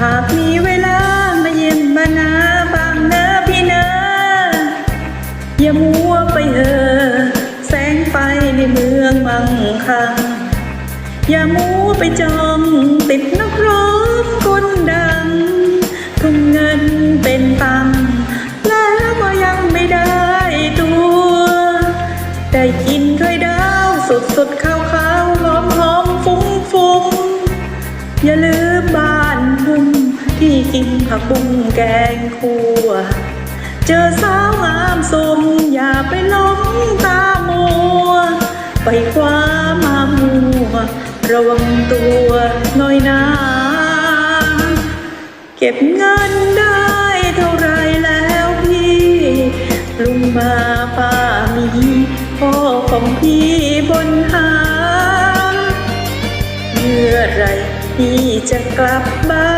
หากมีเวลามาเยี่ยมบ้านนาบางนาพี่นาอย่ามัวไปเหอแสงไฟในเมืองมังคังอย่ามัวไปจองติดนักร้องก กินผักบุ้งแกงคั่วเจอสาวงามสมอย่าไปหลงตามัว ไปคว้ามามัว ระวังตัวหน่อยนะ เก็บเงินได้เท่าไรแล้วพี่ ลุงมาป้ามีพ่อของพี่บนหาเมื่อไรพี่จะกลับบ้าน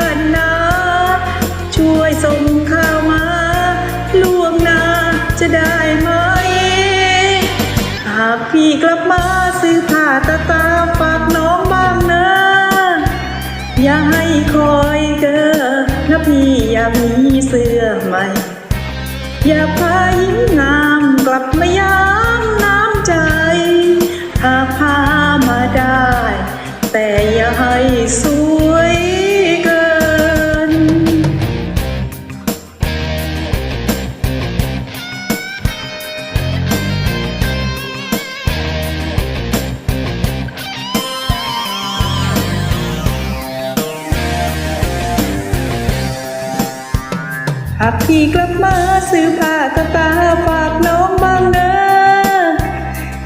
พี่อย่ามีเสื้อใหม่ อย่าพาหญิงงามกลับมาย้ำน้ำใจถ้าพามาได้ แต่อย่าให้สูากพี่กลับมาซื้อผ้าตาตาฝากน้องบ้างเนอะ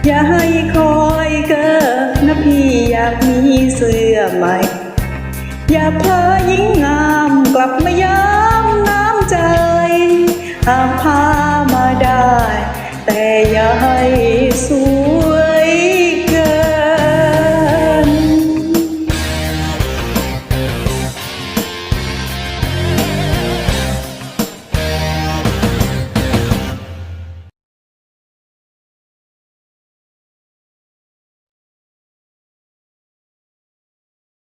อย่าให้คอยเกอนะพี่อยากมีเสื้อใหม่ อย่าพาหญิงงามกลับมาย้ำน้ำใจหากพามาได้ แต่อย่าให้สวย